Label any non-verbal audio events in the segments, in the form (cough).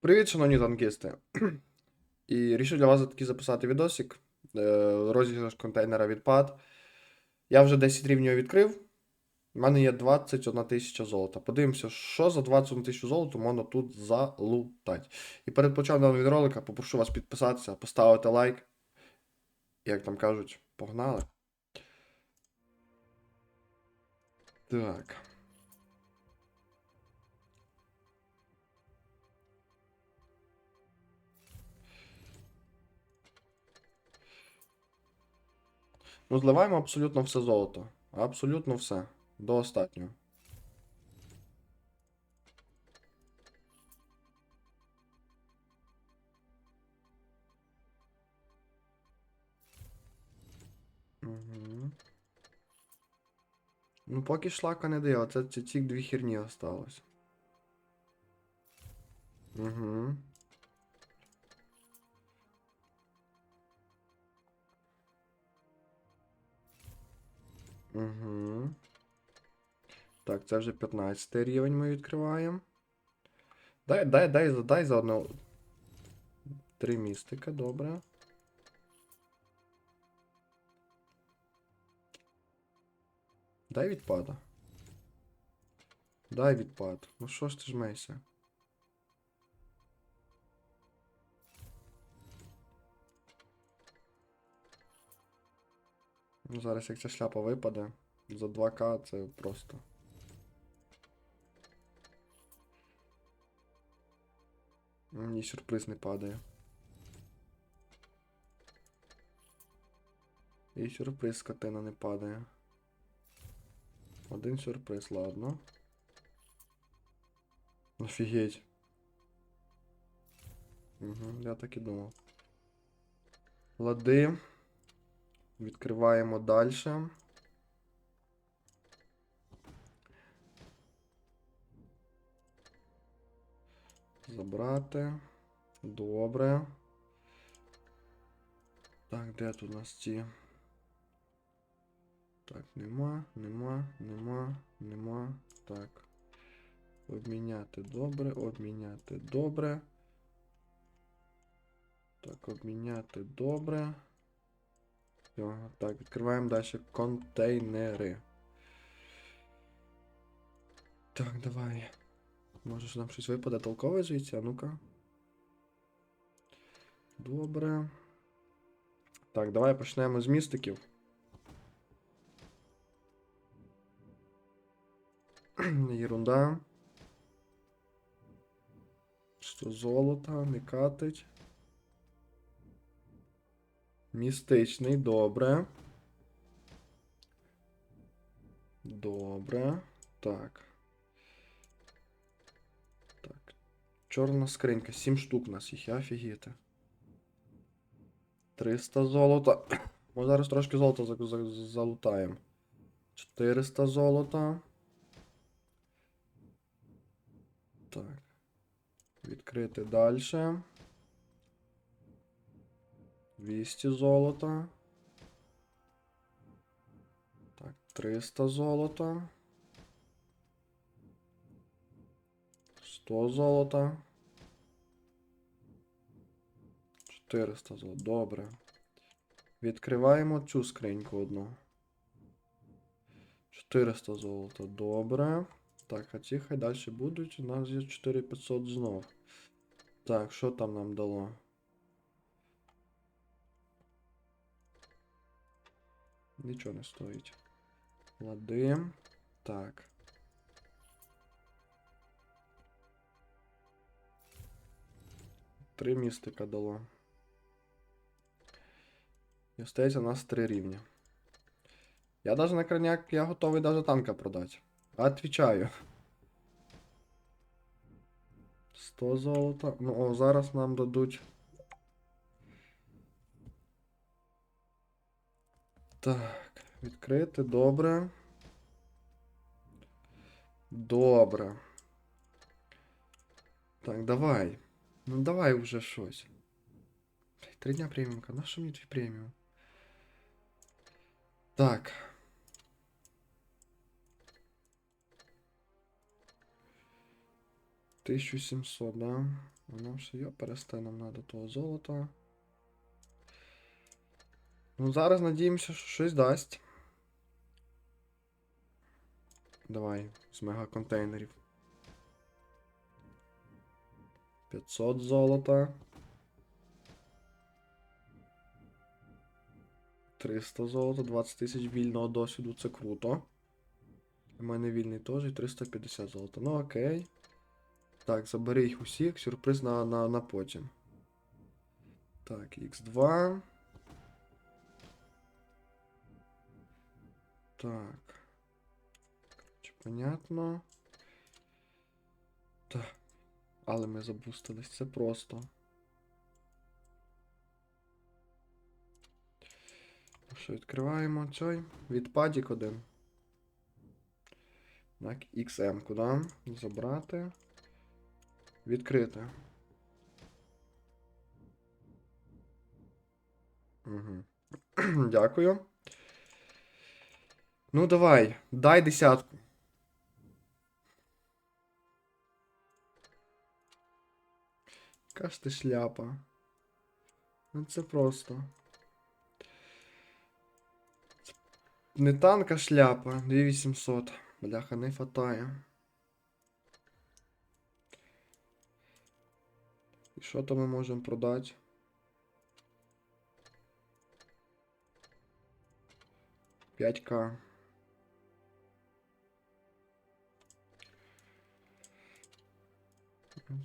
Привіт, шановні танкісти. І рішив для вас таки записати відосик. е, Розіграш контейнера відпад. Я вже 10 рівнів відкрив. У мене є 21 тисяча золота. Подивимося, що за 21 тисячу золота можна тут залутати. І перед початком даного відеоролика попрошу вас підписатися, поставити лайк. Як там кажуть, погнали. Так. Ну, зливаємо абсолютно все золото. Абсолютно все. До останнього. Угу. Ну, поки шлака не дає, ці, ці дві херні осталось. Угу. Угу. Так, це вже 15 рівень ми відкриваємо. Дай, дай, дай, дай заодно. Три містика, добре. Дай відпада. Дай відпад. Ну що ж ти жмейся? Ну, зараз як ця шляпа випаде, за 2К це просто. Ні, сюрприз не падає. І сюрприз скотина не падає. Один сюрприз, ладно. Офігеть. Угу, я так і думав. Лади. Відкриваємо далі. Забрати. Добре. Так, де тут у нас ці? Так, нема, нема, нема, нема. Так. Обміняти добре, обміняти добре. Так, обміняти добре. Все, так, відкриваємо далі контейнери. Так, давай. Може що нам щось випаде толкове а ну-ка. Добре. Так, давай почнемо з містиків. (clears throat) Єрунда. Що золота, не катить. Містичний, добре. Добре. Так. Так. Чорна скринька. 7 штук у нас їх, офігіти. 300 золота. (coughs) Ми зараз трошки золота за- за- залутаємо. 400 золота. Так. Відкрити далі. 200 золота. Так, 300 золота. 100 золота. 400 золота. Добре. Відкриваємо цю скриньку одну. 400 золота. Добре. Так, а ці хай далі будуть. У нас є 4500 знов. Так, що там нам дало? Нічого не стоїть. Лади. Так. Три містика дало. І остається у нас три рівня. Я даже на крайняк, я готовий даже танка продати. Отвічаю. 100 золота. Ну, о, зараз нам дадуть. Так, відкрити, добре. Добре. Так, давай. Ну давай вже щось. Блядь, Три дня преміумка. На що мені твій преміум? Так. 1700, да? Воно все йо, пересте, нам надо того золота. Ну, зараз надіємося, що щось дасть. Давай, з мегаконтейнерів. 500 золота. 300 золота, 20 тисяч вільного досвіду, це круто. У мене вільний теж і 350 золота. Ну окей. Так, забери їх усіх, сюрприз на, на, на потім. Так, Х2. Так. Чи понятно? Так. Але ми забустились, це просто. Ну Що, відкриваємо цей? Відпадік один. Так, XM куди? Забрати. Відкрити. Угу. (clears throat) Дякую. Ну, давай, дай десятку. Яка ти шляпа? Ну це просто. Не танка шляпа, 2800. Бляха, не фатає. І що то ми можемо продати? П'ять к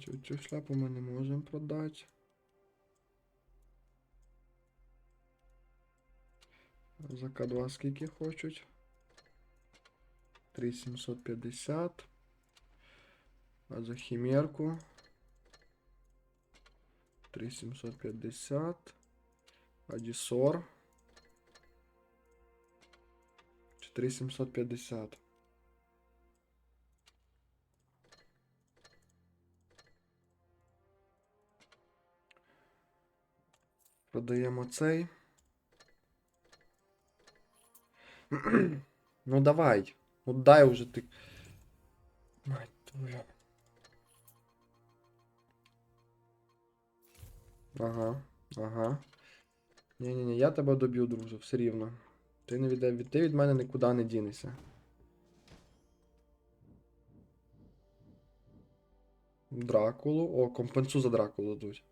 Цю, цю шляпу ми не можемо продати. За К2 скільки хочуть? 3750. А за хімерку 3750. Адісор. 4750. Продаємо цей. (clears throat) ну давай. Ну дай уже ти. Мать твою. Ага, ага. Ні-ні-ні, я тебе доб'ю, друже, все рівно. Ти не від- Ти від мене нікуди не дінешся. Дракулу. О, компенсу за Дракулу дадуть.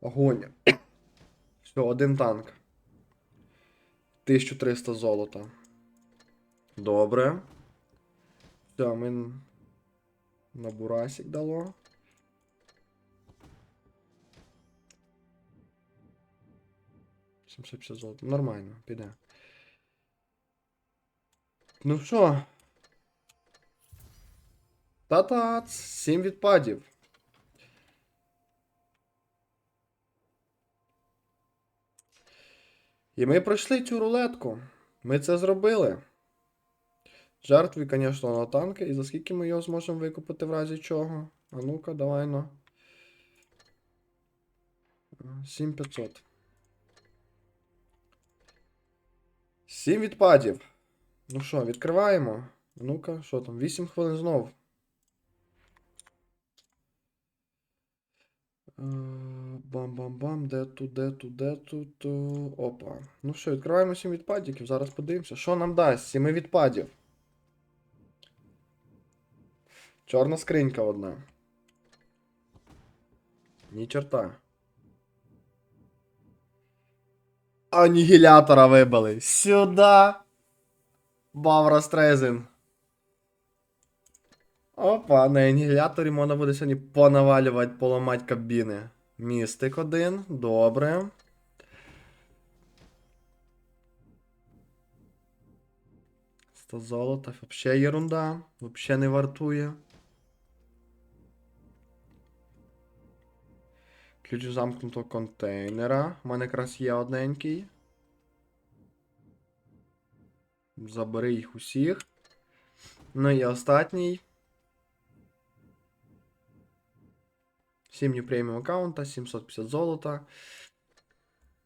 Огонь. Все, один танк. 1300 золота. Добре. Все, ми на Бурасик дало. Сімсот золота. Нормально, піде. Ну що? Та-та, сім відпадів. І ми пройшли цю рулетку. Ми це зробили. Жертві, звісно, на танки. І за скільки ми його зможемо викупити в разі чого? А ну-ка, давай ну. 7500. 7 відпадів. Ну що, відкриваємо. Ну-ка, що там? 8 хвилин знов. Бам-бам-бам, де тут, де тут, де тут. Опа. Ну що, відкриваємо 7 відпадів. Зараз подивимося. Що нам дасть? 7 відпадів. Чорна скринька одна. Ні чорта. Анігілятора вибили. Сюда. Бавра Стрезин. Опа, на анігіляторі можна буде сьогодні понавалювати, поламати кабіни. Містик один, добре. Сто золота, вообще ерунда. Вообще не вартує. Ключ замкнутого контейнера. У мене якраз є одненький. Забери їх усіх. Ну і останній. 7 new преміум аккаунта, 750 золота.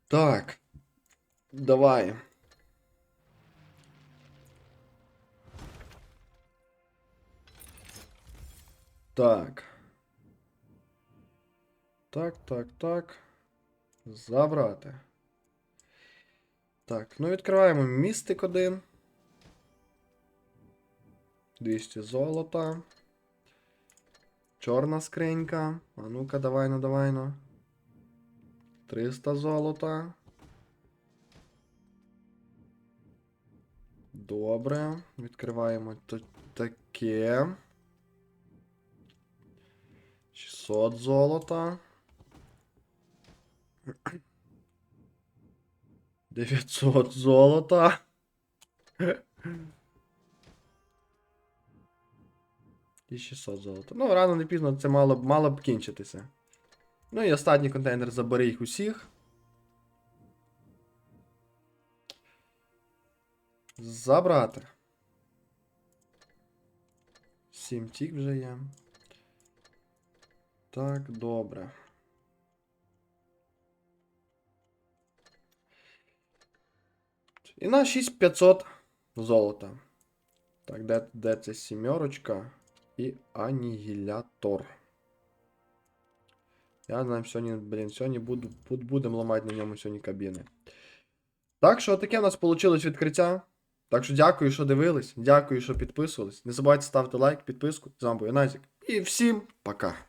Так. Давай. Так. так, так, так. Забрати. Так, ну відкриваємо містик 1. 200 золота. Чорна скринька. А ну-ка, давай ну, давай ну. 300 золота. Добре. Відкриваємо таке. 600 золота. 900 золота. І 600 золота. Ну, рано не пізно це мало б, мало б кінчитися. Ну і останній контейнер забери їх усіх. Забрати. 7 тік вже є. Так, добре. І на 6500 золота. Так, де, де це сімерочка і анігілятор. Я знаю, сьогодні, блін, сьогодні буду, буд- будемо ламати на ньому сьогодні кабіни. Так що таке у нас вийшло відкриття. Так що дякую, що дивились. Дякую, що підписувались. Не забувайте ставити лайк, підписку. З вами був Назік. І всім пока.